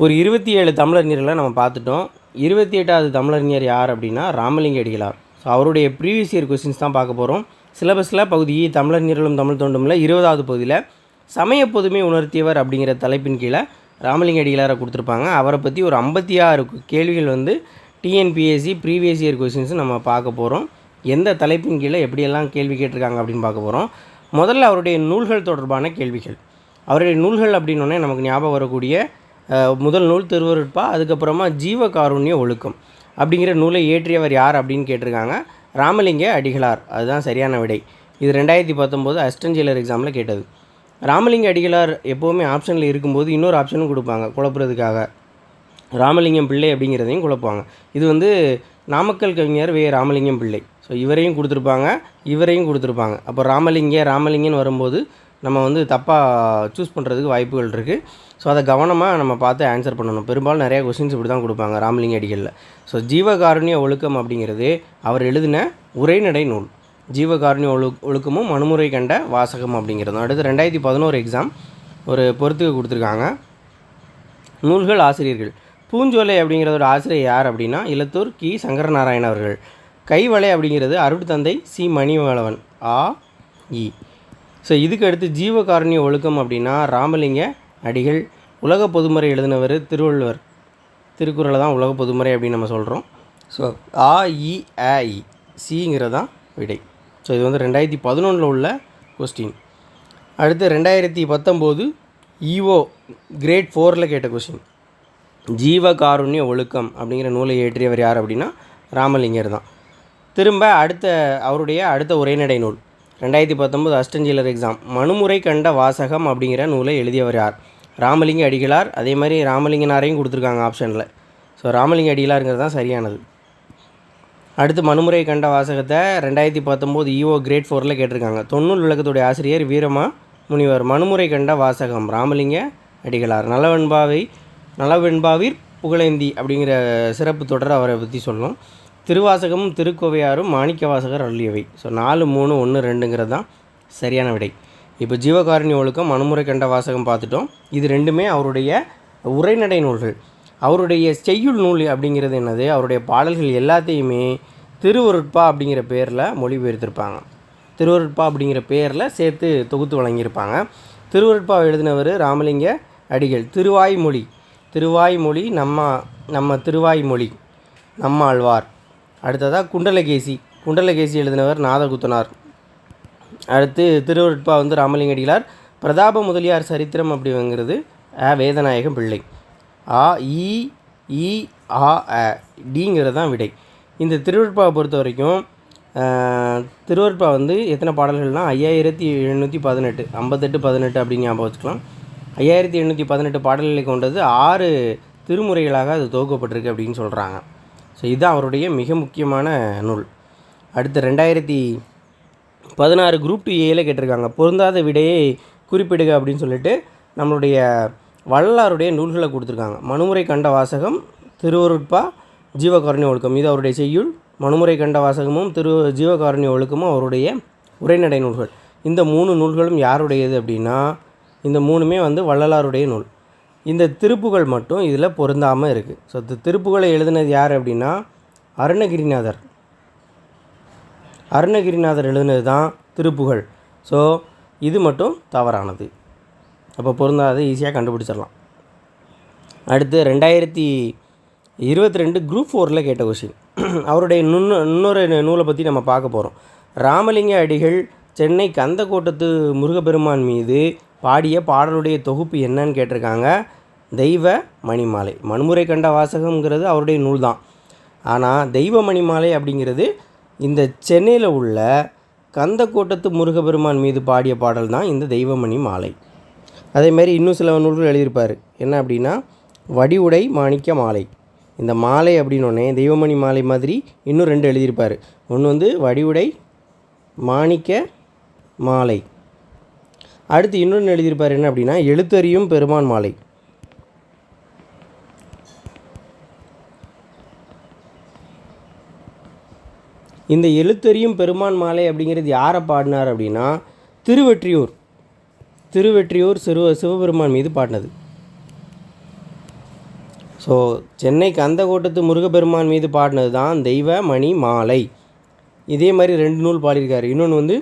ஒரு இருபத்தி ஏழு தமிழறிஞர்களை நம்ம பார்த்துட்டோம். இருபத்தி எட்டாவது தமிழறிஞர் யார் அப்படின்னா ராமலிங்க அடிகளார். ஸோ அவருடைய ப்ரீவியஸ் இயர் கொஸ்டின்ஸ் தான் பார்க்க போகிறோம் சிலபஸில் பகுதி தமிழறிஞர்களும் தமிழ் தோண்டும்ல இருபதாவது பகுதியில் சமய பொதுமை உணர்த்தியவர் அப்படிங்கிற தலைப்பின் கீழே ராமலிங்க அடிகளாரை கொடுத்துருப்பாங்க. அவரை பற்றி ஒரு ஐம்பத்தி ஆறு கேள்விகள் வந்து டிஎன்பிஎஸ்சி ப்ரீவியஸ் இயர் கொஸ்டின்ஸ் நம்ம பார்க்க போகிறோம் எந்த தலைப்பின் கீழே எப்படியெல்லாம் கேள்வி கேட்டிருக்காங்க அப்படின்னு பார்க்க போகிறோம் முதல்ல அவருடைய நூல்கள் தொடர்பான கேள்விகள். அவருடைய நூல்கள் அப்படின்னோடனே நமக்கு ஞாபகம் வரக்கூடிய முதல் நூல் திருவருட்பா அதுக்கப்புறமா ஜீவகாருண்ய ஒழுக்கம் அப்படிங்கிற நூலை இயற்றியவர் யார் அப்படின்னு கேட்டிருக்காங்க. ராமலிங்க அடிகளார். அதுதான் சரியான விடை. இது ரெண்டாயிரத்தி பத்தொம்போது அஸ்டன்ஜிலர் எக்ஸாமில் கேட்டது. ராமலிங்க அடிகளார் எப்போவுமே ஆப்ஷனில் இருக்கும்போது இன்னொரு ஆப்ஷனும் கொடுப்பாங்க குழப்புறதுக்காக. ராமலிங்கம் பிள்ளை அப்படிங்கிறதையும் குழப்புவாங்க. இது வந்து நாமக்கல் கவிஞர் வே. ராமலிங்கம் பிள்ளை. ஸோ இவரையும் கொடுத்துருப்பாங்க இவரையும் கொடுத்துருப்பாங்க. அப்போ ராமலிங்க ராமலிங்கன்னு வரும்போது நம்ம வந்து தப்பாக சூஸ் பண்ணுறதுக்கு வாய்ப்புகள் இருக்குது ஸோ அதை கவனமாக நம்ம பார்த்து ஆன்சர் பண்ணணும். பெரும்பாலும் நிறைய கொஸ்டின்ஸ் இப்படி தான் கொடுப்பாங்க ராமலிங்க அடிகளில். ஸோ ஜீவகாருண்ய ஒழுக்கம் அப்படிங்கிறது அவர் எழுதின உரைநடை நூல். ஜீவகாருண்ய ஒழு ஒழுக்கமும் மனுமுறை கண்ட வாசகம் அப்படிங்கிறதும் அடுத்து ரெண்டாயிரத்தி பதினோரு எக்ஸாம் ஒரு பொறுத்துக்கு கொடுத்துருக்காங்க. நூல்கள் ஆசிரியர்கள். பூஞ்சோலை அப்படிங்கிறதோட ஆசிரியர் யார் அப்படின்னா இலத்தூர் கி. சங்கரநாராயண அவர்கள். கைவளை அப்படிங்கிறது அருட்தந்தை சி. மணிவளவன் ஆ. இ. ஸோ இதுக்கு அடுத்து ஜீவகாருண்ய ஒழுக்கம் அப்படின்னா ராமலிங்க அடிகள். உலக பொதுமறை எழுதினவர் திருவள்ளுவர். திருக்குறளை தான் உலக பொதுமறை அப்படின்னு நம்ம சொல்கிறோம் ஸோ ஆ இ அ இ சிங்கிறது தான் விடை. ஸோ இது வந்து ரெண்டாயிரத்தி பதினொன்றில் உள்ள கொஸ்டின் அடுத்து ரெண்டாயிரத்தி பத்தொம்போது ஈஓ கிரேட் ஃபோரில் கேட்ட கொஸ்டின் ஜீவகாருண்ய ஒழுக்கம் அப்படிங்கிற நூலை இயற்றியவர் யார் அப்படின்னா ராமலிங்கர் தான். திரும்ப அடுத்த அவருடைய அடுத்த உரைநடை நூல். ரெண்டாயிரத்தி பத்தொம்போது அஸ்டஞ்சிலர் எக்ஸாம் மனுமுறை கண்ட வாசகம் அப்படிங்கிற நூலை எழுதியவர் யார்? ராமலிங்க அடிகளார் அதே மாதிரி ராமலிங்கனாரையும் கொடுத்துருக்காங்க ஆப்ஷனில். ஸோ ராமலிங்க அடிகளாருங்கிறது தான் சரியானது. அடுத்து மனுமுறை கண்ட வாசகத்தை ரெண்டாயிரத்தி பத்தொம்போது இஓ கிரேட் ஃபோரில் கேட்டிருக்காங்க. தொண்ணூறு விளக்கத்துடைய ஆசிரியர் வீரமா முனிவர். மனுமுறை கண்ட வாசகம் ராமலிங்க அடிகளார். நலவெண்பாவை நலவெண்பாவிற் புகழேந்தி அப்படிங்கிற சிறப்பு தொடர் அவரை பற்றி சொல்லணும். திருவாசகமும் திருக்கோவையாரும் மாணிக்க வாசகர் அள்ளியவை ஸோ நாலு மூணு ஒன்று ரெண்டுங்கிறது தான் சரியான விடை. இப்போ ஜீவகாருண்ய ஒழுக்கம் மனுமுறை கண்ட வாசகம் பார்த்துட்டோம். இது ரெண்டுமே அவருடைய உரைநடை நூல்கள். அவருடைய செய்யுள் நூல் அப்படிங்கிறது என்னது? அவருடைய பாடல்கள் எல்லாத்தையுமே திருவருட்பா அப்படிங்கிற பேரில் மொழிபெயர்த்திருப்பாங்க. திருவருட்பா அப்படிங்கிற பேரில் சேர்த்து தொகுத்து வழங்கியிருப்பாங்க. திருவருட்பா எழுதினவர் ராமலிங்க அடிகள். திருவாய்மொழி. திருவாய்மொழி நம்ம நம்ம திருவாய்மொழி நம்மாழ்வார். அடுத்ததாக குண்டலகேசி. குண்டலகேசி எழுதினவர் நாதகுத்தனார். அடுத்து திருவருட்பா வந்து ராமலிங்கடிகளார். பிரதாப முதலியார் சரித்திரம் அப்படிங்கிறது அ வேதநாயகம் பிள்ளை. ஆ இ இ ஆ அ டிங்கிறது தான் விடை. இந்த திருவருட்பாவை பொறுத்த வரைக்கும் திருவருட்பா வந்து எத்தனை பாடல்கள்னால் ஐயாயிரத்தி எழுநூற்றி பதினெட்டு ஐம்பத்தெட்டு பதினெட்டு அப்படின்னு ஞாபகம் வச்சுக்கலாம். ஐயாயிரத்தி எண்ணூற்றி பதினெட்டு பாடல்களை கொண்டது ஆறு திருமுறைகளாக அது தொகுக்கப்பட்டிருக்கு அப்படின்னு சொல்கிறாங்க ஸோ இதுதான் அவருடைய மிக முக்கியமான நூல். அடுத்து ரெண்டாயிரத்தி பதினாறு குரூப் டூ ஏயில் கேட்டிருக்காங்க. பொருந்தாத விடையை குறிப்பிடுக அப்படின்னு சொல்லிட்டு நம்மளுடைய வள்ளலாருடைய நூல்களை கொடுத்துருக்காங்க. மனுமுறை கண்ட வாசகம் திருவருட்பா ஜீவகாரணி ஒழுக்கம். இது அவருடைய செய்யுள். மனுமுறை கண்ட வாசகமும் திரு ஜீவகாரணி ஒழுக்கமும் அவருடைய உரைநடை நூல்கள். இந்த மூணு நூல்களும் யாருடையது அப்படின்னா இந்த மூணுமே வந்து வள்ளலாருடைய நூல். இந்த திருப்புகள் மட்டும் இதில் பொருந்தாமல் இருக்குது ஸோ திருப்புகளை எழுதினது யார் அப்படின்னா அருணகிரிநாதர். அருணகிரிநாதர் எழுதினது தான் திருப்புகழ். ஸோ இது மட்டும் தவறானது. அப்போ பொருந்தாத ஈஸியாக கண்டுபிடிச்சிடலாம். அடுத்து ரெண்டாயிரத்தி இருபத்தி ரெண்டு குரூப் ஃபோரில் கேட்ட கொஷின் அவருடைய நுண்ணு இன்னொரு நூலை பற்றி நம்ம பார்க்க போகிறோம் ராமலிங்க அடிகள் சென்னை கந்தக்கோட்டத்து முருகப்பெருமான் மீது பாடிய பாடலுடைய தொகுப்பு என்னன்னு கேட்டிருக்காங்க. தெய்வ மணிமாலை. மண்முறை கண்ட வாசகங்கிறது அவருடைய நூல் தான் ஆனால் தெய்வ மணிமாலை அப்படிங்கிறது இந்த சென்னையில் உள்ள கந்தக்கோட்டத்து முருகப்பெருமான் மீது பாடிய பாடல் தான் இந்த தெய்வமணி மாலை. அதேமாரி இன்னும் சில நூல்கள் எழுதியிருப்பார். என்ன அப்படின்னா வடிவுடை மாணிக்க மாலை. இந்த மாலை அப்படின்னோடனே தெய்வமணி மாலை மாதிரி இன்னும் ரெண்டு எழுதியிருப்பார். ஒன்று வந்து வடிவுடை மாணிக்க மாலை. அடுத்து இன்னொன்று எழுதியிருப்பார் என்ன அப்படின்னா எழுத்தறியும் பெருமான் மாலை. இந்த எழுத்தறியும் பெருமான் மாலை அப்படிங்கிறது யாரை பாடினார் அப்படின்னா திருவெற்றியூர். திருவெற்றியூர் சிறுவ சிவபெருமான் மீது பாடினது. ஸோ சென்னை கந்தக்கோட்டத்து முருகப்பெருமான் மீது பாடினது தான் தெய்வ மணி மாலை. இதே மாதிரி ரெண்டு நூல் பாடியிருக்காரு. இன்னொன்று வந்து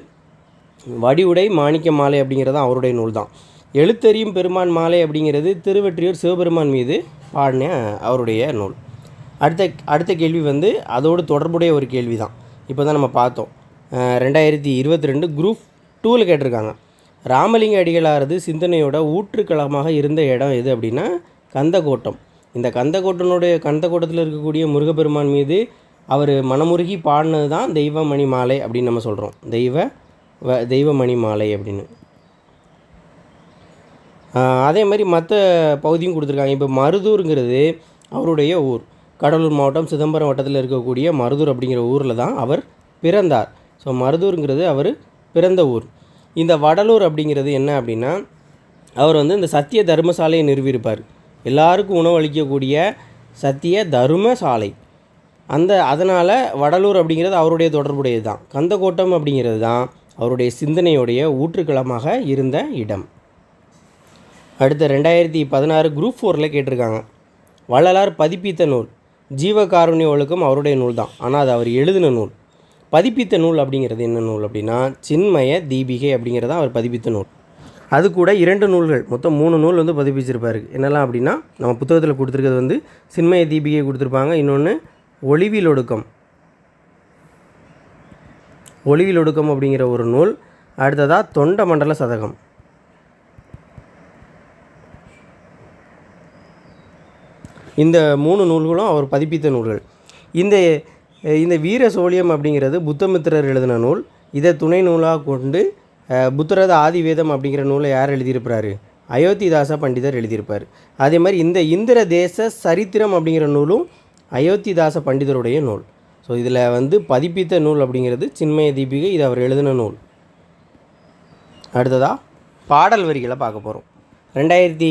வடிவுடை மாணிக்க மாலை அப்படிங்கிறது அவருடைய நூல் தான் எழுத்தறியும் பெருமான் மாலை அப்படிங்கிறது திருவெற்றியூர் சிவபெருமான் மீது பாடின அவருடைய நூல். அடுத்த அடுத்த கேள்வி வந்து அதோடு தொடர்புடைய ஒரு கேள்வி தான் இப்போ தான் நம்ம பார்த்தோம். ரெண்டாயிரத்தி இருபத்தி ரெண்டு குரூப் டூவில் கேட்டிருக்காங்க. ராமலிங்க அடிகளாரது சிந்தனையோட ஊற்றுக்களமாக இருந்த இடம் எது அப்படின்னா கந்தக்கோட்டம் இந்த கந்தக்கோட்டனுடைய கந்தக்கோட்டத்தில் இருக்கக்கூடிய முருகப்பெருமான் மீது அவர் மனமுருகி பாடினது தான் தெய்வமணி மாலை அப்படின்னு நம்ம சொல்கிறோம் தெய்வ வ தெய்வமணி மாலை அப்படின்னு. அதே மாதிரி மற்ற பகுதியும் கொடுத்துருக்காங்க. இப்போ மருதூருங்கிறது அவருடைய ஊர். கடலூர் மாவட்டம் சிதம்பரம் வட்டத்தில் இருக்கக்கூடிய மருதூர் அப்படிங்கிற ஊரில் தான் அவர் பிறந்தார். ஸோ மருதூருங்கிறது அவர் பிறந்த ஊர். இந்த வடலூர் அப்படிங்கிறது என்ன அப்படின்னா அவர் வந்து இந்த சத்திய தர்மசாலையை நிறுவியிருப்பார். எல்லாருக்கும் உணவு அளிக்கக்கூடிய சத்திய தர்மசாலை. அந்த அதனால் வடலூர் அப்படிங்கிறது அவருடைய தொடர்புடையது தான். கந்தக்கோட்டம் அப்படிங்கிறது தான் அவருடைய சிந்தனையுடைய ஊற்றுக்களமாக இருந்த இடம். அடுத்த ரெண்டாயிரத்தி பதினாறு குரூப் ஃபோரில் கேட்டிருக்காங்க. வள்ளலார் பதிப்பித்த நூல். ஜீவகாருண்ய ஒழுக்கம் அவருடைய நூல் தான். ஆனால் அது அவர் எழுதின நூல். பதிப்பித்த நூல் அப்படிங்கிறது என்ன நூல் அப்படின்னா சின்மய தீபிகை அப்படிங்கிறது தான் அவர் பதிப்பித்த நூல். அது கூட இரண்டு நூல்கள். மொத்தம் மூணு நூல் வந்து பதிப்பிச்சிருப்பார். என்னெல்லாம் அப்படின்னா நம்ம புத்தகத்தில் கொடுத்துருக்கிறது வந்து சின்மய தீபிகை கொடுத்துருப்பாங்க. இன்னொன்று ஒளிவில் ஒடுக்கம். ஒளிவில் ஒடுக்கம் அப்படிங்கிற ஒரு நூல். அடுத்ததாக தொண்ட மண்டல சதகம். இந்த மூணு நூல்களும் அவர் பதிப்பித்த நூல்கள். இந்த இந்த வீர சோழியம் அப்படிங்கிறது புத்தமித்திரர் எழுதின நூல். இதை துணை நூலாக கொண்டு புத்தரத ஆதிவேதம் அப்படிங்கிற நூலை யார் எழுதியிருப்பாரு? அயோத்திதாச பண்டிதர் எழுதியிருப்பார். அதே மாதிரி இந்த இந்திர தேச சரித்திரம் அப்படிங்கிற நூலும் அயோத்திதாச பண்டிதருடைய நூல். ஸோ இதில் வந்து பதிப்பித்த நூல் அப்படிங்கிறது சின்மய தீபிகை இது அவர் எழுதின நூல். அடுத்ததாக பாடல் வரிகளை பார்க்க போகிறோம் ரெண்டாயிரத்தி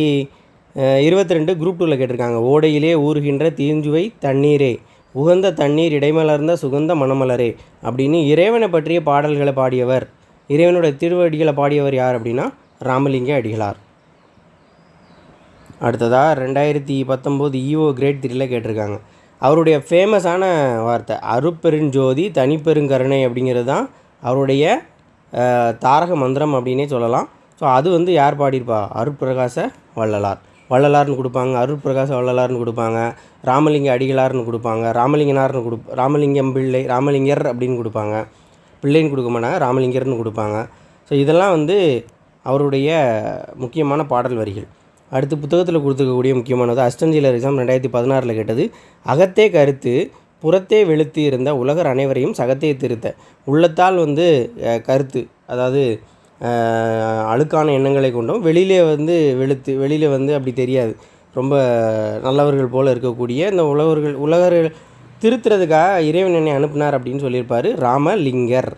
இருபத்தி ரெண்டு குரூப் டூவில் கேட்டிருக்காங்க. ஓடையிலே ஊறுகின்ற தீஞ்சுவை தண்ணீரே உகந்த தண்ணீர் இடைமலர்ந்த சுகந்த மணமலரே அப்படின்னு இறைவனை பற்றிய பாடல்களை பாடியவர் இறைவனுடைய திருவடிகளை பாடியவர் யார் அப்படின்னா ராமலிங்க அடிகளார். அடுத்ததாக ரெண்டாயிரத்தி பத்தொம்போது ஈஓ கிரேட் த்ரீல கேட்டிருக்காங்க. அவருடைய ஃபேமஸான வார்த்தை அருப்பெருஞ்சோதி தனிப்பெருங்கருணை அப்படிங்கிறது தான் அவருடைய தாரக மந்திரம் அப்படின்னே சொல்லலாம். ஸோ அது வந்து யார் பாடியிருப்பா? அருட்பிரகாச வள்ளலார். வள்ளலார்னு கொடுப்பாங்க அருட்பிரகாச வள்ளலார்னு கொடுப்பாங்க ராமலிங்க அடிகளார்னு கொடுப்பாங்க ராமலிங்கனார்னு கொடு ராமலிங்கம் பிள்ளை ராமலிங்கர் அப்படின்னு கொடுப்பாங்க. பிள்ளைன்னு கொடுக்க மாட்டாங்க ராமலிங்கர்னு கொடுப்பாங்க. ஸோ இதெல்லாம் வந்து அவருடைய முக்கியமான பாடல் வரிகள். அடுத்து புத்தகத்தில் கொடுத்துருக்கக்கூடிய முக்கியமானது அஸ்டன்ஜிலர் எக்ஸாம் ரெண்டாயிரத்தி பதினாறில் கேட்டது அகத்தே கருத்து புறத்தே வெளுத்து இருந்த உலகர் அனைவரையும் சகத்தே திருத்த. உள்ளத்தால் வந்து கருத்து அதாவது அழுக்கான எண்ணங்களை கொண்டும் வெளியிலே வந்து வெளுத்து வெளியில் வந்து அப்படி தெரியாது. ரொம்ப நல்லவர்கள் போல் இருக்கக்கூடிய இந்த உழவர்கள் உலகர்கள் திருத்துறதுக்காக இறைவன் என்னை அனுப்புனார் அப்படின்னு சொல்லியிருப்பார் ராமலிங்கர்.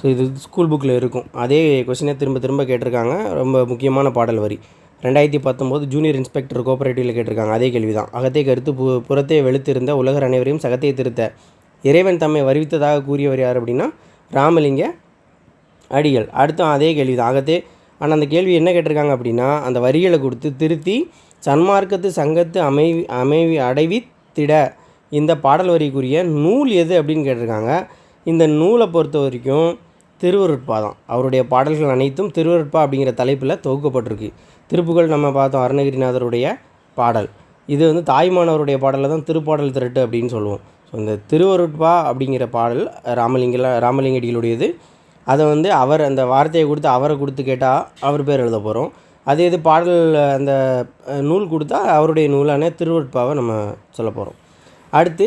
ஸோ இது ஸ்கூல் புக்கில் இருக்கும். அதே கொஷினை திரும்ப திரும்ப கேட்டிருக்காங்க. ரொம்ப முக்கியமான பாடல் வரி. ரெண்டாயிரத்தி பத்தொம்போது ஜூனியர் இன்ஸ்பெக்டர் கோஆபரேட்டிவில் கேட்டிருக்காங்க. அதே கேள்வி தான் அகத்தை கருத்து பு புறத்தே வெளுத்திருந்த உலகர் அனைவரையும் சகத்தை திருத்த. இறைவன் தம்மை வருவித்ததாக கூறியவர் யார் அப்படின்னா ராமலிங்க அடிகள். அடுத்தும் அதே கேள்வி தான் ஆகத்தே ஆனால் அந்த கேள்வி என்ன கேட்டிருக்காங்க அப்படின்னா அந்த வரிகளை கொடுத்து திருத்தி சன்மார்க்கத்து சங்கத்து அமைவி அமைவி அடைவித்திட இந்த பாடல் வரிக்குரிய நூல் எது அப்படின்னு கேட்டிருக்காங்க. இந்த நூலை பொறுத்த வரைக்கும் திருவருட்பா தான். அவருடைய பாடல்கள் அனைத்தும் திருவருட்பா அப்படிங்கிற தலைப்பில் தொகுக்கப்பட்டிருக்கு. திருப்புகள் நம்ம பார்த்தோம் அருணகிரிநாதருடைய பாடல். இது வந்து தாய்மானவருடைய பாடலில் தான் திருப்பாடல் திரட்டு அப்படின்னு சொல்லுவோம். ஸோ இந்த திருவருட்பா அப்படிங்கிற பாடல் ராமலிங்கல ராமலிங்கடிகளுடையது அதை வந்து அவர் அந்த வார்த்தையை கொடுத்து அவரை கொடுத்து கேட்டால் அவர் பேர் எழுத போகிறோம் அதே இது பாடல் அந்த நூல் கொடுத்தா அவருடைய நூலான திருவருட்பாவை நம்ம சொல்ல போகிறோம் அடுத்து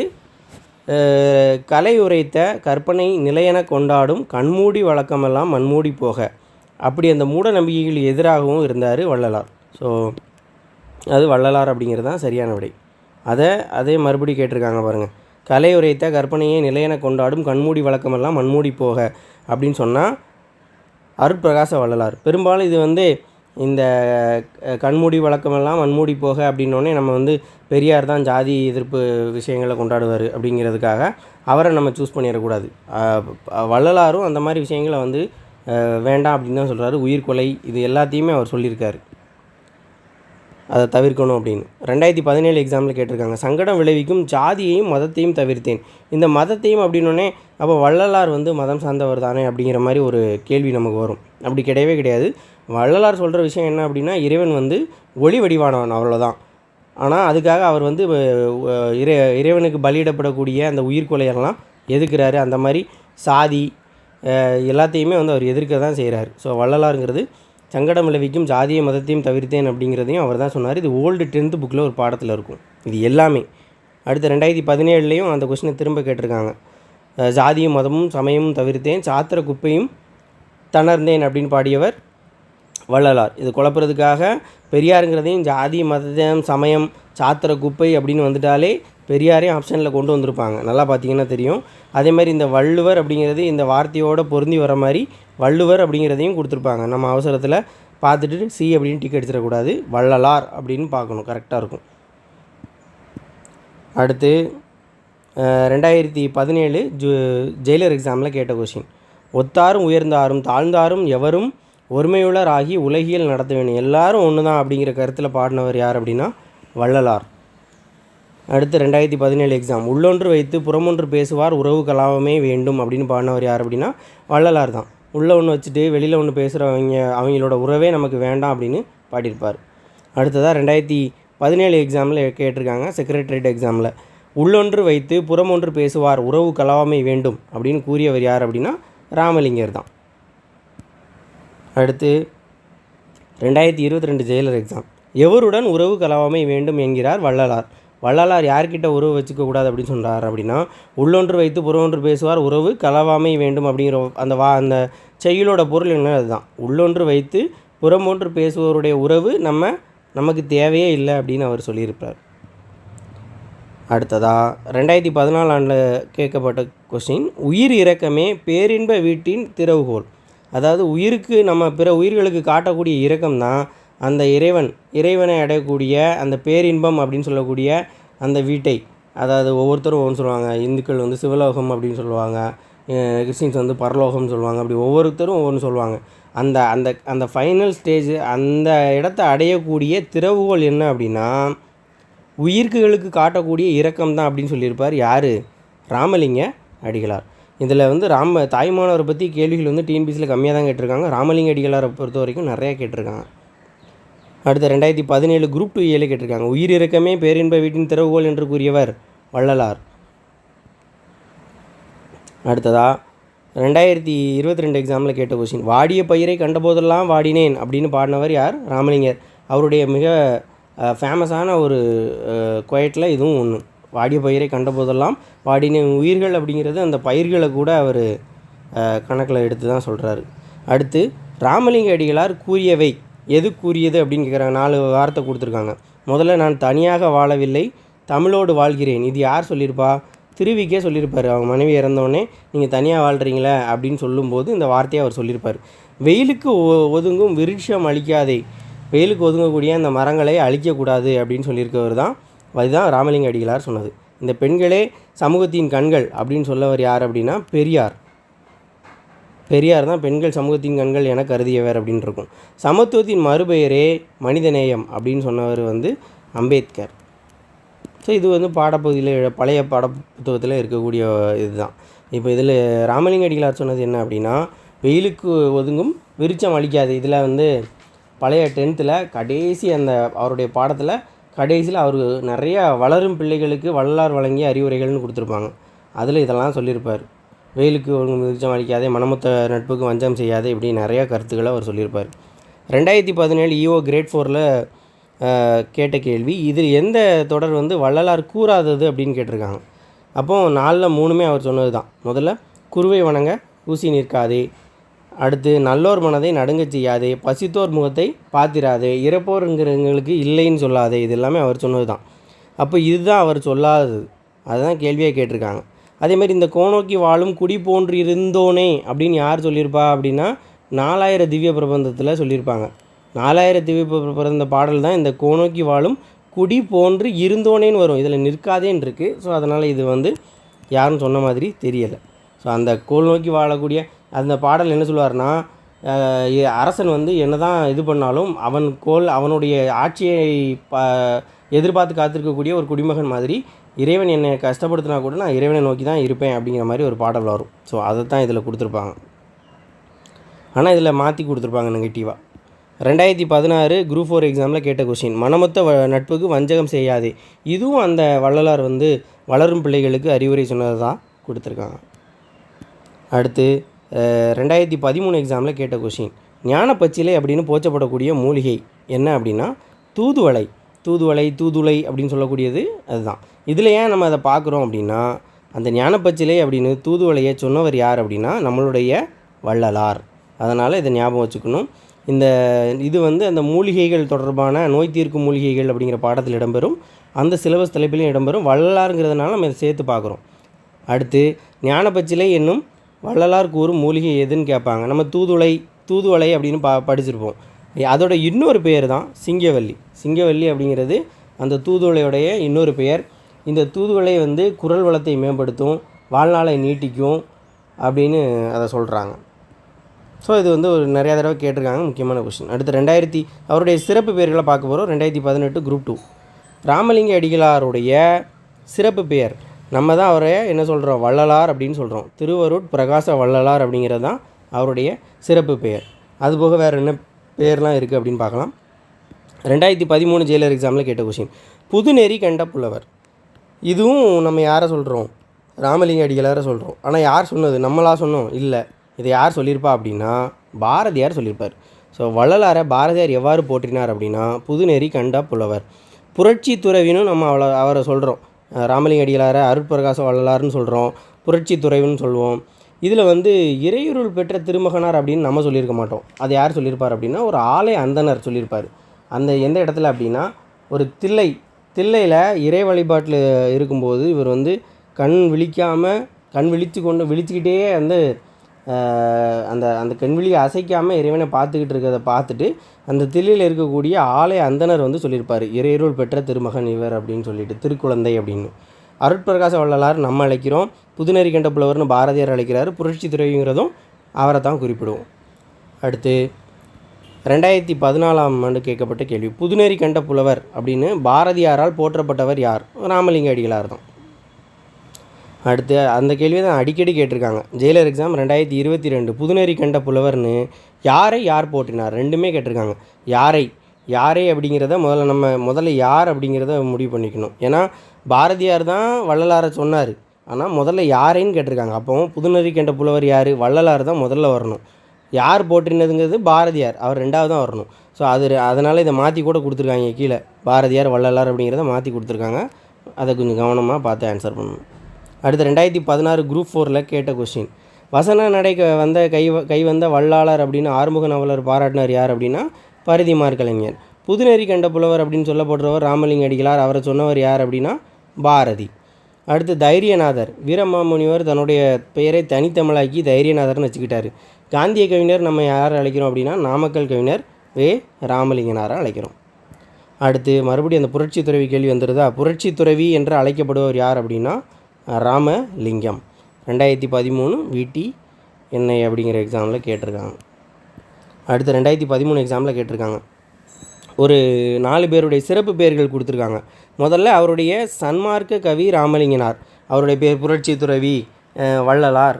கலை உரைத்த கற்பனை நிலையென கொண்டாடும் கண்மூடி வழக்கமெல்லாம் மண்மூடி போக. அப்படி அந்த மூட நம்பிக்கைகள் எதிராகவும் இருந்தார் வள்ளலார். ஸோ அது வள்ளலார் அப்படிங்கிறது தான் சரியான விடை. அதை அதே மறுபடி கேட்டிருக்காங்க பாருங்கள் கலை உரைத்த கற்பனையை நிலையென கொண்டாடும் கண்மூடி வழக்கமெல்லாம் மண்மூடி போக அப்படின்னு சொன்னால் அருட்பிரகாச வள்ளலார். பெரும்பாலும் இது வந்து இந்த கண்மூடி வழக்கமெல்லாம் மண்மூடி போக அப்படின்னோடனே நம்ம வந்து பெரியார் தான் ஜாதி எதிர்ப்பு விஷயங்களை கொண்டாடுவார் அப்படிங்கிறதுக்காக அவரை நம்ம சூஸ் பண்ணிடக்கூடாது. வள்ளலாரும் அந்த மாதிரி விஷயங்களை வந்து வேண்டாம் அப்படின்னு தான் சொல்கிறாரு உயிர்கொலை இது எல்லாத்தையுமே அவர் சொல்லியிருக்காரு. அதை தவிர்க்கணும் அப்படின்னு. ரெண்டாயிரத்தி பதினேழு எக்ஸாமில் கேட்டிருக்காங்க. சங்கடம் விளைவிக்கும் ஜாதியையும் மதத்தையும் தவிர்த்தேன். இந்த மதத்தையும் அப்படின்னோடனே அப்போ வள்ளலார் வந்து மதம் சார்ந்தவர் தானே அப்படிங்கிற மாதிரி ஒரு கேள்வி நமக்கு வரும். அப்படி கிடையவே கிடையாது. வள்ளலார் சொல்கிற விஷயம் என்ன அப்படின்னா இறைவன் வந்து ஒளி வடிவானவன் அவ்வளோதான் ஆனால் அதுக்காக அவர் வந்து இறை இறைவனுக்கு பலியிடப்படக்கூடிய அந்த உயிர்கொலையெல்லாம் எதிர்க்கிறாரு அந்த மாதிரி சாதி எல்லாத்தையுமே வந்து அவர் எதிர்க்க தான் செய்கிறார் ஸோ வள்ளலாருங்கிறது சங்கடம் விளைவிக்கும் ஜாதிய மதத்தையும் தவிர்த்தேன் அப்படிங்கிறதையும் அவர் தான் சொன்னார். இது ஓல்டு டென்த்து புக்கில் ஒரு பாடத்தில் இருக்கும். இது எல்லாமே. அடுத்து ரெண்டாயிரத்தி பதினேழுலேயும் அந்த கொஸ்டினை திரும்ப கேட்டிருக்காங்க. ஜாதிய ஜாதியும் மதமும் சமயமும் தவிர்த்தேன் சாத்திர குப்பையும் தணர்ந்தேன் அப்படின்னு பாடியவர் வள்ளலார். இது குழப்புறதுக்காக பெரியாருங்கிறதையும் ஜாதி மதம் சமயம் சாத்திர குப்பை அப்படின்னு வந்துட்டாலே பெரியாரையும் ஆப்ஷனில் கொண்டு வந்திருப்பாங்க. நல்லா பார்த்தீங்கன்னா தெரியும். அதே மாதிரி இந்த வள்ளுவர் அப்படிங்கிறது இந்த வார்த்தையோடு பொருந்தி வர மாதிரி வள்ளுவர் அப்படிங்கிறதையும் கொடுத்துருப்பாங்க. நம்ம அவசரத்தில் பார்த்துட்டு சி அப்படின்னு டிக் அடிச்சிடக்கூடாது. வள்ளலார் அப்படின்னு பார்க்கணும். கரெக்டாக இருக்கும். அடுத்து ரெண்டாயிரத்தி பதினேழு ஜு ஜெயிலர் எக்ஸாமில் கேட்ட கொஷின் ஒத்தாரும் உயர்ந்தாரும் தாழ்ந்தாரும் எவரும் ஒருமையுள்ளராகி உலகியல் நடத்த வேண்டும். எல்லாரும் ஒன்று தான் அப்படிங்கிற கருத்தில் பாடினவர் யார் அப்படின்னா வள்ளலார். அடுத்து ரெண்டாயிரத்தி பதினேழு எக்ஸாம் உள்ளொன்று வைத்து புறமொன்று பேசுவார் உறவு கலாவமே வேண்டும் அப்படின்னு பாடினவர் யார் அப்படின்னா வள்ளலார் தான். உள்ளே ஒன்று வச்சுட்டு வெளியில் ஒன்று பேசுகிறவங்க அவங்களோட உறவே நமக்கு வேண்டாம் அப்படின்னு பாடியிருப்பார். அடுத்ததாக ரெண்டாயிரத்தி பதினேழு எக்ஸாமில் கேட்டிருக்காங்க செக்ரட்டரியேட் எக்ஸாமில் உள்ளொன்று வைத்து புறமொன்று பேசுவார் உறவு கலாமை வேண்டும் அப்படின்னு கூறியவர் யார் அப்படின்னா ராமலிங்கர் தான். அடுத்து ரெண்டாயிரத்தி இருபத்தி ரெண்டு ஜெயிலர் எக்ஸாம் எவருடன் உறவு கலவாமை வேண்டும் என்கிறார் வள்ளலார். வள்ளலார் யார்கிட்ட உறவு வச்சுக்க கூடாது அப்படின்னு சொல்கிறார் அப்படின்னா உள்ளொன்று வைத்து புறமொன்று பேசுவார் உறவு கலவாமை வேண்டும் அப்படிங்கிற அந்த வா அந்த செயலோட பொருள் என்ன? அதுதான். உள்ளொன்று வைத்து புறமொன்று பேசுவோருடைய உறவு நம்ம நமக்கு தேவையே இல்லை அப்படின்னு அவர் சொல்லியிருப்பார். அடுத்ததாக ரெண்டாயிரத்தி பதினாலு ஆண்டில் கேட்கப்பட்ட கொஸ்டின் உயிர் இரக்கமே பேரின்ப வீட்டின் திறவுகோல். அதாவது உயிருக்கு நம்ம பிற உயிர்களுக்கு காட்டக்கூடிய இரக்கம் தான் அந்த இறைவன் இறைவனை அடையக்கூடிய அந்த பேரின்பம் அப்படின்னு சொல்லக்கூடிய அந்த வீட்டை அதாவது ஒவ்வொருத்தரும் ஒன்று சொல்லுவாங்க. இந்துக்கள் வந்து சிவலோகம் அப்படின்னு சொல்லுவாங்க. கிறிஸ்டின்ஸ் வந்து பரலோகம்னு சொல்லுவாங்க. அப்படி ஒவ்வொருத்தரும் ஒவ்வொன்று சொல்லுவாங்க. அந்த அந்த அந்த ஃபைனல் ஸ்டேஜ் அந்த இடத்த அடையக்கூடிய திறவுகோல் என்ன அப்படின்னா உயிர்களுக்கு காட்டக்கூடிய இரக்கம் தான் அப்படின்னு சொல்லியிருப்பார் யார்? ராமலிங்க அடிகளார். இதில் வந்து ராம தாய்மானவரை பற்றி கேள்விகள் வந்து டிஎன்பிசியில் கம்மியாக தான் கேட்டிருக்காங்க. ராமலிங்க அடிகளாரை பொறுத்த வரைக்கும் நிறையா கேட்டிருக்காங்க. அடுத்த ரெண்டாயிரத்தி பதினேழு குரூப் டூ ஏழு கேட்டிருக்காங்க. உயிர் இறக்கமே பேரின்ப வீட்டின் திறவுகோல் என்று கூறியவர் வள்ளலார். அடுத்ததா ரெண்டாயிரத்தி இருபத்தி ரெண்டு எக்ஸாமில் கேட்ட கொஸ்டின் வாடிய பயிரை கண்டபோதெல்லாம் வாடினேன் அப்படின்னு பாடினவர் யார்? ராமலிங்கர். அவருடைய மிக ஃபேமஸான ஒரு குவைட்டில் இதுவும் ஒன்று வாடிய பயிரை கண்டபோதெல்லாம் வாடினேன். உயிர்கள் அப்படிங்கிறது அந்த பயிர்களை கூட அவர் கணக்கில் எடுத்து தான் சொல்கிறாரு அடுத்து ராமலிங்க அடிகளார் கூறியவை. எது கூறியது அப்படின்னு கேட்குறாங்க நாலு வார்த்தை கொடுத்துருக்காங்க. முதல்ல நான் தனியாக வாழவில்லை தமிழோடு வாழ்கிறேன். இது யார் சொல்லியிருப்பா? திருவிக்கே சொல்லியிருப்பார். அவங்க மனைவி இறந்தோடனே நீங்கள் தனியாக வாழ்கிறீங்களே அப்படின்னு சொல்லும்போது இந்த வார்த்தையை அவர் சொல்லியிருப்பார். வெயிலுக்கு ஒ- ஒதுங்கும் விருட்சம் அழிக்காதே. வெயிலுக்கு ஒதுங்கக்கூடிய அந்த மரங்களை அழிக்கக்கூடாது அப்படின்னு சொல்லியிருக்கவர் தான் அதுதான் ராமலிங்க அடிகளார் சொன்னது. இந்த பெண்களே சமூகத்தின் கண்கள் அப்படின்னு சொல்லவர் யார் அப்படின்னா பெரியார். பெரியார் தான் பெண்கள் சமூகத்தின் கண்கள் என கருதியவர் அப்படின்னு இருக்கும் சமத்துவத்தின் மறுபெயரே மனிதநேயம் அப்படின்னு சொன்னவர் வந்து அம்பேத்கர். ஸோ இது வந்து பாடப்பகுதியில் பழைய பாட புத்தகத்தில் இருக்கக்கூடிய இதுதான். இப்போ இதில் ராமலிங்க அடிகளார் சொன்னது என்ன அப்படின்னா வெயிலுக்கு ஒதுங்கும் விருச்சம் அளிக்காது இதில் வந்து பழைய டென்த்தில் கடைசி அந்த அவருடைய பாடத்தில் கடைசியில் அவர் நிறையா வளரும் பிள்ளைகளுக்கு வள்ளலார் வழங்கிய அறிவுரைகள்னு கொடுத்துருப்பாங்க. அதில் இதெல்லாம் சொல்லியிருப்பார். வெயிலுக்கு ஒழுங்கு மிதிச்சம் அளிக்காதே மனமொத்த நட்புக்கு வஞ்சம் செய்யாதே இப்படி நிறையா கருத்துக்களை அவர் சொல்லியிருப்பார். ரெண்டாயிரத்தி பதினேழு இஓ கிரேட் ஃபோரில் கேட்ட கேள்வி இது எந்த தொடர் வந்து வள்ளலார் கூறாதது அப்படின்னு கேட்டிருக்காங்க. அப்போது நாலில் மூணுமே அவர் சொன்னது தான் முதல்ல குருவை வணங்க ஊசி நிற்காதே அடுத்து நல்லோர் மனதை நடுங்க செய்யாதே. பசித்தோர் முகத்தை பார்த்திராதே இறப்போருங்கிறவங்களுக்கு இல்லைன்னு சொல்லாதே. இது எல்லாமே அவர் சொன்னது தான் அப்போ இதுதான் அவர் சொல்லாதது. அதுதான் கேள்வியாக கேட்டிருக்காங்க. அதேமாதிரி இந்த கோணோக்கி வாழும் குடி போன்று இருந்தோனே அப்படின்னு யார் சொல்லியிருப்பா அப்படின்னா நாலாயிர திவ்ய பிரபந்தத்தில் சொல்லியிருப்பாங்க. நாலாயிர திவ்ய பிர- பாடல் தான் இந்த கோணோக்கி வாழும் குடி போன்று இருந்தோனேன்னு வரும். இதில் நிற்காதேன்னு இருக்குது ஸோ அதனால் இது வந்து யாரும் சொன்ன மாதிரி தெரியலை. ஸோ அந்த கோல் நோக்கி வாழக்கூடிய அந்த பாடல் என்ன சொல்லுவார்னா அரசன் வந்து என்னதான் இது பண்ணாலும் அவன் கோல் அவனுடைய ஆட்சியை ப எதிர்பார்த்து காத்திருக்கக்கூடிய ஒரு குடிமகன் மாதிரி இறைவன் என்னை கஷ்டப்படுத்தினா கூட நான் இறைவனை நோக்கி தான் இருப்பேன் அப்படிங்கிற மாதிரி ஒரு பாடல் வரும். ஸோ அதை தான் இதில் கொடுத்துருப்பாங்க. ஆனால் இதில் மாற்றி கொடுத்துருப்பாங்க நெகட்டிவாக ரெண்டாயிரத்தி பதினாறு குரூப் ஃபோர் எக்ஸாமில் கேட்ட கொஷின் மனமொத்த வ நட்புக்கு வஞ்சகம் செய்யாதே. இதுவும் அந்த வள்ளலார் வந்து வளரும் பிள்ளைகளுக்கு அறிவுரை சொன்னது தான் கொடுத்துருக்காங்க. அடுத்து ரெண்டாயிரத்தி பதிமூணு எக்ஸாமில் கேட்ட கொஷின் ஞானப்பச்சிலை அப்படின்னு போச்சப்படக்கூடிய மூலிகை என்ன அப்படின்னா தூதுவளை. தூதுவளை தூதுளை அப்படின்னு சொல்லக்கூடியது அதுதான். இதில் ஏன் நம்ம அதை பார்க்குறோம் அப்படின்னா அந்த ஞானப்பச்சிலை அப்படின்னு தூதுவளையை சொன்னவர் யார் அப்படின்னா நம்மளுடைய வள்ளலார். அதனால் இதை ஞாபகம் வச்சுக்கணும். இந்த இது வந்து அந்த மூலிகைகள் தொடர்பான நோய் தீர்க்கும் மூலிகைகள் அப்படிங்கிற பாடத்தில் இடம்பெறும். அந்த சிலபஸ் தலைப்பிலையும் இடம்பெறும். வள்ளலாருங்கிறதுனால நம்ம இதை சேர்த்து பார்க்குறோம். அடுத்து ஞானப்பச்சிலை என்னும் வள்ளலார் கூறும் மூலிகை எதுன்னு கேட்பாங்க. நம்ம தூதுளை தூதுவளை அப்படின்னு பா படிச்சிருப்போம். அதோட இன்னொரு பெயர் தான் சிங்கவல்லி. சிங்கவல்லி அப்படிங்கிறது அந்த தூதுவளையுடைய இன்னொரு பெயர். இந்த தூதுவளை வந்து குரல் வளத்தை மேம்படுத்தும் வாழ்நாளை நீட்டிக்கும் அப்படின்னு அதை சொல்கிறாங்க ஸோ இது வந்து ஒரு நிறையா தடவை கேட்டிருக்காங்க முக்கியமான கொஸ்டின் அடுத்து ரெண்டாயிரத்தி அவருடைய சிறப்பு பெயர்களை பார்க்க போகிறோம் ரெண்டாயிரத்தி பதினெட்டு குரூப் டூ ராமலிங்க அடிகளாருடைய சிறப்பு பெயர். நம்ம தான் அவரை என்ன சொல்கிறோம் வள்ளலார் அப்படின்னு சொல்கிறோம் திருவருட் பிரகாச வள்ளலார் அப்படிங்கிறது தான் அவருடைய சிறப்பு பெயர். அதுபோக வேறு என்ன பேர்லாம் இருக்குது அப்படின்னு பார்க்கலாம். ரெண்டாயிரத்தி பதிமூணு ஜெயிலர் எக்ஸாமில் கேட்ட கொஷின் புதுநெறி கண்ட புலவர். இதுவும் நம்ம யாரை சொல்கிறோம் ராமலிங்க அடிகளாரை சொல்கிறோம் ஆனால் யார் சொன்னது? நம்மளா சொன்னோம். இல்லை. இதை யார் சொல்லியிருப்பா அப்படின்னா பாரதியார் சொல்லியிருப்பார். ஸோ வள்ளலாரை பாரதியார் எவ்வாறு போற்றினார் அப்படின்னா புதுநெறி கண்ட புலவர். புரட்சி துறவினும் நம்ம அவளை அவரை சொல்கிறோம் ராமலிங்க அடிகளாரை அருட்பிரகாச வள்ளலார்னு சொல்கிறோம் புரட்சி துறைவுன்னு சொல்லுவோம் இதில் வந்து இறையுருள் பெற்ற திருமகனார் அப்படின்னு நம்ம சொல்லியிருக்க மாட்டோம். அது யார் சொல்லியிருப்பார் அப்படின்னா ஒரு ஆலய அந்தனர் சொல்லியிருப்பார். அந்த எந்த இடத்துல அப்படின்னா ஒரு தில்லை தில்லையில் இறை வழிபாட்டில் இருக்கும்போது இவர் வந்து கண் விழிக்காமல் கண் விழித்து கொண்டு விழித்துக்கிட்டே வந்து அந்த அந்த கண் விழியை அசைக்காமல் இறைவனை பார்த்துக்கிட்டு இருக்கிறத பார்த்துட்டு அந்த தில்லையில் இருக்கக்கூடிய ஆலய அந்தனர் வந்து சொல்லியிருப்பார். இறையருள் பெற்ற திருமகன் இவர் அப்படின்னு சொல்லிட்டு திருக்குழந்தை அப்படின்னு. அருட்பிரகாச வள்ளலார் நம்ம அழைக்கிறோம். புதுநெறி கண்ட புலவர்னு பாரதியார் அழைக்கிறார். புரட்சி துறைங்கிறதும் அவரை தான் குறிப்பிடுவோம். அடுத்து ரெண்டாயிரத்தி பதினாலாம் ஆண்டு கேட்கப்பட்ட கேள்வி. புதுநெறி கண்ட புலவர் அப்படின்னு பாரதியாரால் போற்றப்பட்டவர் யார்? ராமலிங்க அடிகளார் தான். அடுத்து அந்த கேள்வியை தான் அடிக்கடி கேட்டிருக்காங்க. ஜெயிலர் எக்ஸாம் ரெண்டாயிரத்தி இருபத்தி ரெண்டு புதுநெறி கண்ட புலவர்னு யாரை யார் போற்றினார்? ரெண்டுமே கேட்டிருக்காங்க. யாரை? யாரை அப்படிங்கிறத முதல்ல நம்ம முதல்ல யார் அப்படிங்கிறத முடிவு பண்ணிக்கணும். ஏன்னா பாரதியார் தான் வள்ளலாரை சொன்னார். ஆனால் முதல்ல யாரைன்னு கேட்டிருக்காங்க. அப்போவும் புதுநெறி கெண்ட புலவர் யார்? வள்ளலார் தான் முதல்ல வரணும். யார் போற்றினதுங்கிறது பாரதியார். அவர் ரெண்டாவது தான் வரணும். ஸோ அது அதனால் இதை மாற்றி கூட கொடுத்துருக்காங்க கீழே. பாரதியார் வள்ளலார் அப்படிங்கிறத மாற்றி கொடுத்துருக்காங்க. அதை கொஞ்சம் கவனமாக பார்த்து ஆன்சர் பண்ணணும். அடுத்து ரெண்டாயிரத்தி பதினாறு குரூப் ஃபோரில் கேட்ட கொஸ்டின் வசன நடை வந்த கை வ- கை வந்த வல்லாளர் அப்படின்னு ஆறுமுக நவலர் பாராட்டினார் யார் அப்படின்னா பரிதிமார் கலைஞர் புதுநெறி கண்ட புலவர் அப்படின்னு சொல்லப்படுறவர் ராமலிங்க அடிகளார். அவரை சொன்னவர் யார் அப்படின்னா பாரதி. அடுத்து தைரியநாதர். வீரமாமுனிவர் தன்னுடைய பெயரை தனித்தமிழாக்கி தைரியநாதர்னு வச்சுக்கிட்டாரு. காந்திய கவிஞர் நம்ம யார் அழைக்கிறோம் அப்படின்னா நாமக்கல் கவிஞர் வே. ராமலிங்கனாரை அழைக்கிறோம். அடுத்து மறுபடியும் அந்த புரட்சி துறவி கேள்வி வந்துடுதா புரட்சி துறவி என்று அழைக்கப்படுபவர் யார் அப்படின்னா ராமலிங்கம். ரெண்டாயிரத்தி பதிமூணு விடி என்ஐ அப்படிங்கிற எக்ஸாமில் கேட்டிருக்காங்க. அடுத்து ரெண்டாயிரத்தி பதிமூணு எக்ஸாமில் கேட்டிருக்காங்க. ஒரு நாலு பேருடைய சிறப்பு பெயர்கள் கொடுத்துருக்காங்க. முதல்ல அவருடைய சன்மார்க்க கவி ராமலிங்கனார் அவருடைய பேர் புரட்சி துறவி வள்ளலார்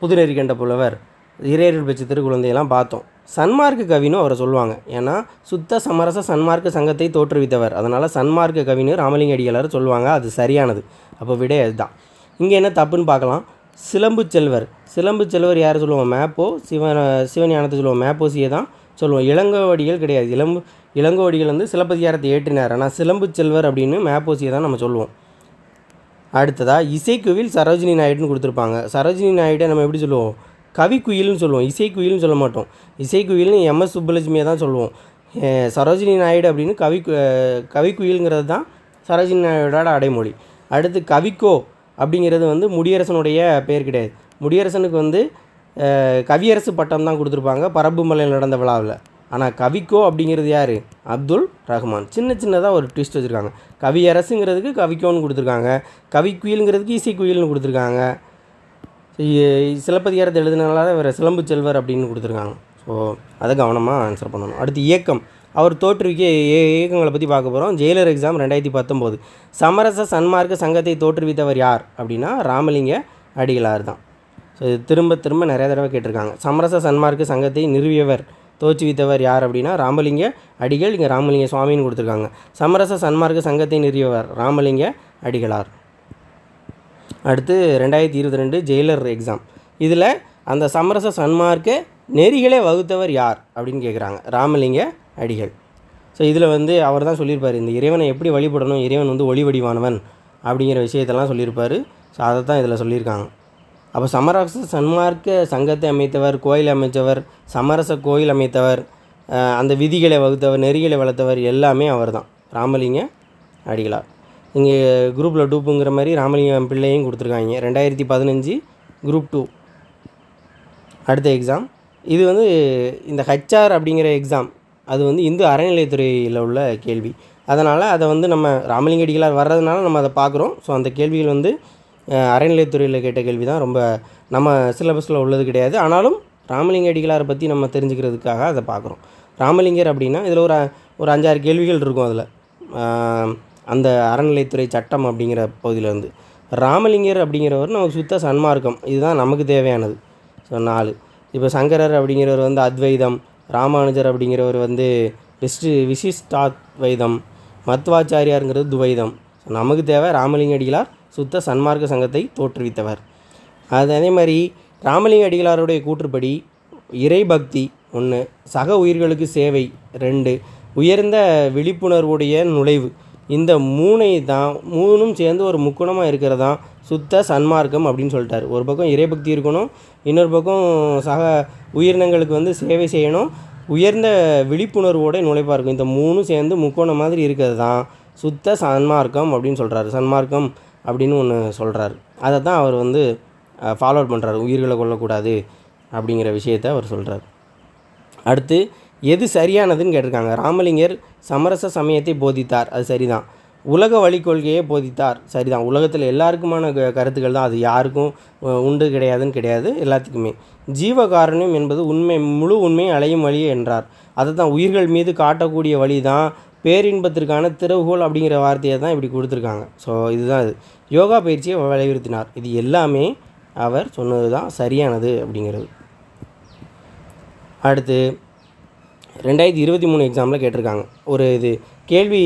புதுநெறி கண்ட புலவர் இறையர்கள் பெற்ற திருக்குழந்தையெல்லாம் பார்த்தோம். சன்மார்க்க கவின்னு அவரை சொல்லுவாங்க. ஏன்னா சுத்த சமரச சன்மார்க்க சங்கத்தை தோற்றுவித்தவர். அதனால் சன்மார்க்க கவின்னு ராமலிங்க அடிகளார் சொல்லுவாங்க. அது சரியானது. அப்போ விட அதுதான். இங்கே என்ன தப்புன்னு பார்க்கலாம். சிலம்பு செல்வர். சிலம்பு செல்வர் யார் சொல்லுவோம்? மேப்போ சிவன் சிவஞானத்தை சொல்லுவோம். மேப்போசியை தான் சொல்லுவோம். இளங்கோவடிகள் கிடையாது. இளம்பு இளங்கோவடிகள் வந்து சிலப்பதிகாரத்தை ஏற்றினார். ஆனால் சிலம்பு செல்வர் அப்படின்னு மேப்போசியை தான் நம்ம சொல்லுவோம். அடுத்ததாக இசைக்குவில் சரோஜினி நாயுடுன்னு கொடுத்துருப்பாங்க. சரோஜினி நாயுடை நம்ம எப்படி சொல்லுவோம்? கவிக்குயில்னு சொல்லுவோம். இசைக்குயில்னு சொல்ல மாட்டோம். இசைக்குயில்னு எம்எஸ் சுப்புலட்சுமியை தான் சொல்லுவோம். சரோஜினி நாயுடு அப்படின்னு கவி கவிக்குயில்ங்கிறது தான் சரோஜினி நாயுடோட அடைமொழி. அடுத்து கவிக்கோ அப்படிங்கிறது வந்து முடியரசனுடைய பெயர் கிடையாது. முடியரசனுக்கு வந்து கவியரசு பட்டம் தான் கொடுத்துருப்பாங்க. பரப்புமலையில் நடந்த விழாவில். ஆனால் கவிக்கோ அப்படிங்கிறது யார்? அப்துல் ரஹ்மான். சின்ன சின்னதாக ஒரு ட்விஸ்ட் வச்சுருக்காங்க. கவியரசுங்கிறதுக்கு கவிக்கோன்னு கொடுத்துருக்காங்க. கவி குயிலுங்கிறதுக்கு கொடுத்துருக்காங்க. ஸோ கொடுத்துருக்காங்க சிலப்பதிகாரத்தை எழுதினால இவர் சிலம்பு செல்வர் அப்படின்னு கொடுத்துருக்காங்க. ஸோ அதை கவனமாக ஆன்சர் பண்ணணும். அடுத்து இயக்கம். அவர் தோற்றுவிக்க இயக்கங்களை பற்றி பார்க்க போகிறோம் ஜெயிலர் எக்ஸாம் ரெண்டாயிரத்தி பத்தொம்போது. சமரச சன்மார்க்க சங்கத்தை தோற்றுவித்தவர் யார் அப்படின்னா ராமலிங்க அடிகளார் தான். ஸோ இது திரும்ப திரும்ப நிறைய தடவை கேட்டிருக்காங்க. சமரச சன்மார்க்கு சங்கத்தை நிறுவியவர் தோற்றுவித்தவர் யார் அப்படின்னா ராமலிங்க அடிகள் இங்கே ராமலிங்க சுவாமின்னு கொடுத்துருக்காங்க. சமரச சன்மார்க்க சங்கத்தை நிறுவியவர் ராமலிங்க அடிகளார். அடுத்து ரெண்டாயிரத்தி இருபத்தி ரெண்டு ஜெயிலர் எக்ஸாம் இதில் அந்த சமரச சன்மார்க்க நெறிகளை வகுத்தவர் யார் அப்படின்னு கேட்குறாங்க ராமலிங்க அடிகள். ஸோ இதில் வந்து அவர் தான் சொல்லியிருப்பார் இந்த இறைவனை எப்படி வழிபடணும் இறைவன் வந்து ஒளி வடிவானவன் அப்படிங்கிற விஷயத்தெல்லாம் சொல்லியிருப்பார். ஸோ அதை தான் இதில் சொல்லியிருக்காங்க. அப்போ சமரச சன்மார்க்க சங்கத்தை அமைத்தவர் கோயில் அமைத்தவர் சமரச கோயில் அமைத்தவர் அந்த விதிகளை வகுத்தவர் நெறிகளை வளர்த்தவர் எல்லாமே அவர் தான் ராமலிங்க அடிகளார். இங்கே குரூப்பில் டூப்புங்கிற மாதிரி ராமலிங்கம் பிள்ளையும் கொடுத்துருக்காங்க. ரெண்டாயிரத்தி பதினஞ்சு குரூப் டூ அடுத்த எக்ஸாம் இது வந்து இந்த ஹச்ஆர் அப்படிங்கிற எக்ஸாம் அது வந்து இந்து அறநிலையத்துறையில் உள்ள கேள்வி. அதனால் அதை வந்து நம்ம ராமலிங்க அடிகளார் வர்றதுனால நம்ம அதை பார்க்குறோம். ஸோ அந்த கேள்விகள் வந்து அறநிலையத்துறையில் கேட்ட கேள்வி தான் ரொம்ப நம்ம சிலபஸில் உள்ளது கிடையாது. ஆனாலும் ராமலிங்க அடிகளாரை பற்றி நம்ம தெரிஞ்சுக்கிறதுக்காக அதை பார்க்குறோம். ராமலிங்கர் அப்படின்னா இதில் ஒரு ஒரு அஞ்சாறு கேள்விகள் இருக்கும் அதில். அந்த அறநிலைத்துறை சட்டம் அப்படிங்கிற பகுதியிலேருந்து ராமலிங்கர் அப்படிங்கிறவர் நமக்கு சுத்த சன்மார்க்கம். இதுதான் நமக்கு தேவையானது. ஸோ நாலு. இப்போ சங்கரர் அப்படிங்கிறவர் வந்து அத்வைதம். ராமானுஜர் அப்படிங்கிறவர் வந்து விஸ்டு விசிஷ்டாத்வைதம். மத்வாச்சாரியாருங்கிறது துவைதம். ஸோ நமக்கு தேவை ராமலிங்க அடிகளார் சுத்த சன்மார்க்க சங்கத்தை தோற்றுவித்தவர். அது அதே மாதிரி ராமலிங்க அடிகளாருடைய கூற்றுப்படி இறைபக்தி ஒன்று சக உயிர்களுக்கு சேவை ரெண்டு உயர்ந்த விழிப்புணர்வுடைய நுழைவு. இந்த மூனை தான் மூணும் சேர்ந்து ஒரு முக்குணமாக இருக்கிறதான் சுத்த சன்மார்க்கம் அப்படின்னு சொல்லிட்டார். ஒரு பக்கம் இறைபக்தி இருக்கணும் இன்னொரு பக்கம் சக உயிரினங்களுக்கு வந்து சேவை செய்யணும். உயர்ந்த விழிப்புணர்வோட நுழைப்பாக இருக்கும். இந்த மூணும் சேர்ந்து முக்கோணம் மாதிரி இருக்கிறது தான் சுத்த சன்மார்க்கம் அப்படின்னு சொல்கிறாரு சன்மார்க்கம் அப்படின்னு ஒன்று சொல்கிறாரு அதை தான் அவர் வந்து ஃபாலோ பண்ணுறாரு உயிர்களை கொல்லக்கூடாது அப்படிங்கிற விஷயத்தை அவர் சொல்கிறார் அடுத்து எது சரியானதுன்னு கேட்டிருக்காங்க. ராமலிங்கர் சமரச சமயத்தை போதித்தார். அது சரிதான். உலக வழிக்கொள்கையை போதித்தார். சரிதான். உலகத்தில் எல்லாருக்குமான க- கருத்துக்கள் தான். அது யாருக்கும் உண்டு கிடையாதுன்னு கிடையாது எல்லாத்துக்குமே. ஜீவகாருண்யம் என்பது உண்மை முழு உண்மை அலையும் வழி என்றார். அதை தான் உயிர்கள் மீது காட்டக்கூடிய வழி தான் பேரின்பத்திற்கான திறவுகோல் அப்படிங்கிற வார்த்தையை தான் இப்படி கொடுத்துருக்காங்க. ஸோ இதுதான் இது. யோகா பயிற்சியை வலியுறுத்தினார். இது எல்லாமே அவர் சொன்னது தான் சரியானது அப்படிங்கிறது. அடுத்து ரெண்டாயிரத்தி இருபத்தி மூணு எக்ஸாமில் கேட்டிருக்காங்க. ஒரு இது கேள்வி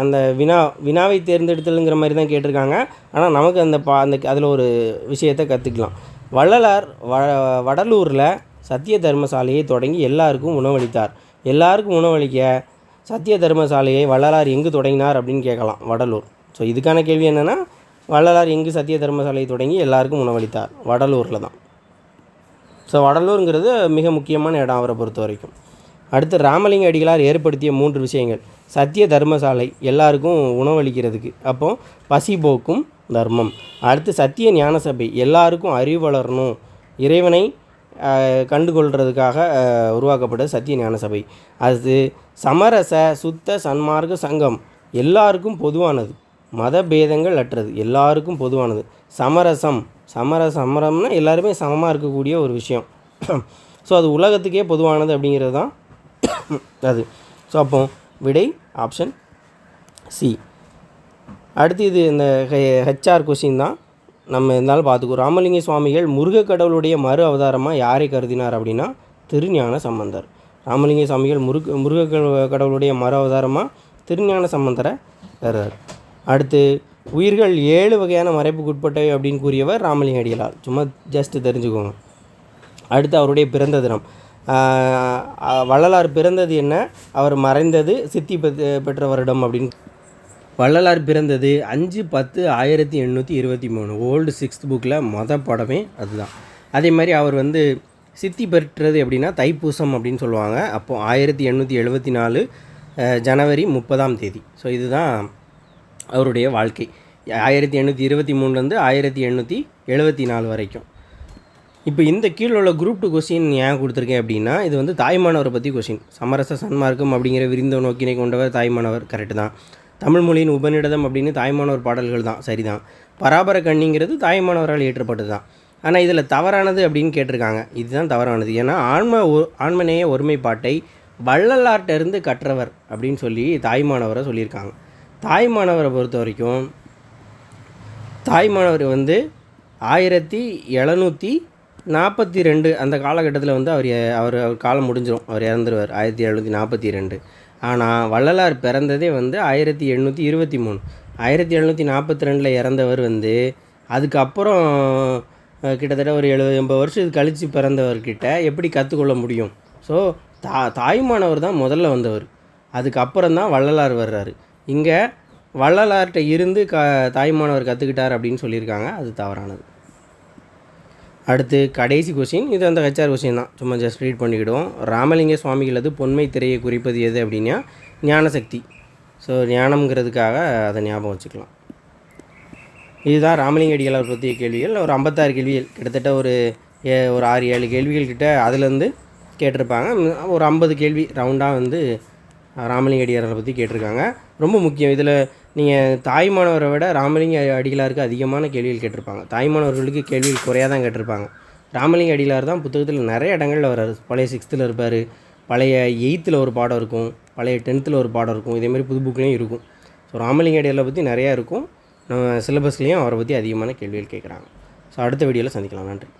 அந்த வினா வினாவை தேர்ந்தெடுத்தலுங்கிற மாதிரி தான் கேட்டிருக்காங்க. ஆனால் நமக்கு அந்த பா அந்த அதில் ஒரு விஷயத்தை கற்றுக்கலாம் வள்ளலார் வ வடலூரில் சத்திய தர்மசாலையை தொடங்கி எல்லாருக்கும் உணவளித்தார். எல்லாருக்கும் உணவளிக்க சத்திய தர்மசாலையை வள்ளலார் எங்கு தொடங்கினார் அப்படின்னு கேட்கலாம் வடலூர். ஸோ இதுக்கான கேள்வி என்னென்னா வள்ளலார் எங்கு சத்திய தர்மசாலையை தொடங்கி எல்லாருக்கும் உணவளித்தார்? வடலூரில் தான். ஸோ வடலூருங்கிறது மிக முக்கியமான இடம் அவரை பொறுத்த வரைக்கும். அடுத்து ராமலிங்க அடிகளார் ஏற்படுத்திய மூன்று விஷயங்கள். சத்திய தர்மசாலை எல்லாருக்கும் உணவளிக்கிறதுக்கு. அப்போ பசி போக்கும் தர்மம். அடுத்து சத்திய ஞான சபை எல்லாருக்கும் அறிவு வளரணும். இறைவனை கண்டுகொள்கிறதுக்காக கண்டுகொள்றதுக்காக உருவாக்கப்பட்ட சத்திய ஞான சபை. அது சமரச சுத்த சன்மார்க்க சங்கம். எல்லாருக்கும் பொதுவானது. மத பேதங்கள் அற்றது. எல்லாருக்கும் பொதுவானது. சமரசம். சமர சமரம்னா எல்லாருமே சமமாக இருக்கக்கூடிய ஒரு விஷயம். ஸோ அது உலகத்துக்கே பொதுவானது அப்படிங்கிறது தான் அது. ஸோ அப்போ விடை ஆப்ஷன் சி அடுத்து இது இந்த ஹெச்ஆர் கொஷின் தான். நம்ம இருந்தாலும் பார்த்துக்குவோம். ராமலிங்க சுவாமிகள் முருக கடவுளுடைய மறு அவதாரமாக யாரை கருதினார் அப்படின்னா திருஞான சம்பந்தர். ராமலிங்க சுவாமிகள் முருக முருக கட- கடவுளுடைய மறு அவதாரமாக திருஞான சம்பந்தரை கருதார் அடுத்து உயிர்கள் ஏழு வகையான மறைப்புக்கு உட்பட்டவை அப்படின்னு கூறியவர் ராமலிங்க அடிகளார். சும்மா ஜஸ்ட் தெரிஞ்சுக்கோங்க. அடுத்து அவருடைய பிறந்த தினம். வள்ளலார் பிறந்தது என்ன? அவர் மறைந்தது சித்தி பெற்ற வருடம் அப்படின்னு வள்ளலார் பிறந்தது அஞ்சு பத்து ஆயிரத்தி எண்ணூற்றி இருபத்தி மூணு. ஓல்டு சிக்ஸ்த் புக்கில் மொத படமே அதுதான். அதே மாதிரி அவர் வந்து சித்தி பெற்றது எப்படின்னா தைப்பூசம் அப்படின்னு சொல்லுவாங்க. அப்போது ஆயிரத்தி எண்ணூற்றி எழுபத்தி நாலு ஜனவரி முப்பதாம் தேதி. ஸோ இதுதான் அவருடைய வாழ்க்கை. ஆயிரத்தி எண்ணூற்றி இருபத்தி மூணுலேருந்து ஆயிரத்தி எண்ணூற்றி எழுபத்தி நாலு வரைக்கும். இப்போ இந்த கீழே உள்ள குரூப் டூ கொஸ்டின் ஏன் கொடுத்துருக்கேன் அப்படின்னா இது வந்து தாய்மானவரை பற்றி கொஸ்டின் சமரச சன்மார்க்கம் அப்படிங்கிற விருந்த நோக்கினை கொண்டவர் தாய்மானவர். கரெக்டு தான். தமிழ்மொழியின் உபநிடதம் அப்படின்னு தாய்மானவர் பாடல்கள் தான். சரிதான். பராபர கண்ணிங்கிறது தாய்மானவரால் இயற்றப்பட்டது தான் ஆனால் இதில் தவறானது அப்படின்னு கேட்டிருக்காங்க. இதுதான் தவறானது. ஏன்னா ஆன்ம ஆன்மநேய ஒருமைப்பாட்டை வள்ளலாட்டிருந்து கற்றவர் அப்படின்னு சொல்லி தாய்மானவரை சொல்லியிருக்காங்க. தாய்மானவரை பொறுத்த வரைக்கும் தாய்மானவர் வந்து ஆயிரத்தி எழுநூற்றி நாற்பத்தி ரெண்டு அந்த காலகட்டத்தில் வந்து அவர் அவர் அவர் காலம் முடிஞ்சிடும் அவர் இறந்துருவார். ஆயிரத்தி எழுநூற்றி நாற்பத்தி ரெண்டு. ஆனால் வள்ளலார் பிறந்ததே வந்து ஆயிரத்தி எண்ணூற்றி இருபத்தி மூணு. ஆயிரத்தி எழுநூற்றி நாற்பத்தி ரெண்டில் இறந்தவர் வந்து அதுக்கப்புறம் கிட்டத்தட்ட ஒரு எழுபது எண்பது வருஷம் கழித்து பிறந்தவர்கிட்ட எப்படி கற்றுக்கொள்ள முடியும்? ஸோ தா தாய்மானவர் தான் முதல்ல வந்தவர். அதுக்கப்புறம் தான் வள்ளலார் வர்றாரு. இங்கே வள்ளலார்கிட்ட இருந்து க தாய்மானவர் கற்றுக்கிட்டார் அப்படின்னு சொல்லியிருக்காங்க. அது தவறானது. அடுத்து கடைசி கொஷின் இது அந்த ஹெச்ஆர் கொஷின் தான். சும்மா ஜஸ்ட் ரீட் பண்ணிக்கிடுவோம். ராமலிங்க சுவாமிகளது பொன்மை திரையை குறிப்பது எது அப்படின்னா ஞானசக்தி. ஸோ ஞானம்ங்கிறதுக்காக அதை ஞாபகம் வச்சுக்கலாம். இதுதான் ராமலிங்க அடிகளார் பற்றிய கேள்விகள். ஒரு ஐம்பத்தாறு கேள்விகள். கிட்டத்தட்ட ஒரு ஏ- ஒரு ஆறு ஏழு கேள்விகள் கிட்ட அதுலேருந்து கேட்டிருப்பாங்க. ஒரு ஐம்பது கேள்வி ரவுண்டாக வந்து ராமலிங்க அடிகளாரை பற்றி கேட்டிருக்காங்க. ரொம்ப முக்கியம். இதில் நீங்கள் தாய்மானவரை விட ராமலிங்க அடிகளாருக்கு அதிகமான கேள்விகள் கேட்டிருப்பாங்க. தாய்மானவர்களுக்கு கேள்விகள் குறையாக தான் கேட்டிருப்பாங்க. ராமலிங்க அடிகளார் தான் புத்தகத்தில் நிறைய இடங்களில் வர்றாரு. பழைய சிக்ஸ்த்தில் இருப்பார். பழைய எயித்தில் ஒரு பாடம் இருக்கும். பழைய டென்த்தில் ஒரு பாடம் இருக்கும். இதேமாதிரி புது புக்லேயும் இருக்கும். ஸோ ராமலிங்க அடிகளை பற்றி நிறையா இருக்கும். நம்ம சிலபஸ்லேயும் அவரை பற்றி அதிகமான கேள்விகள் கேட்குறாங்க. ஸோ அடுத்த வீடியோவில் சந்திக்கலாம். நன்றி.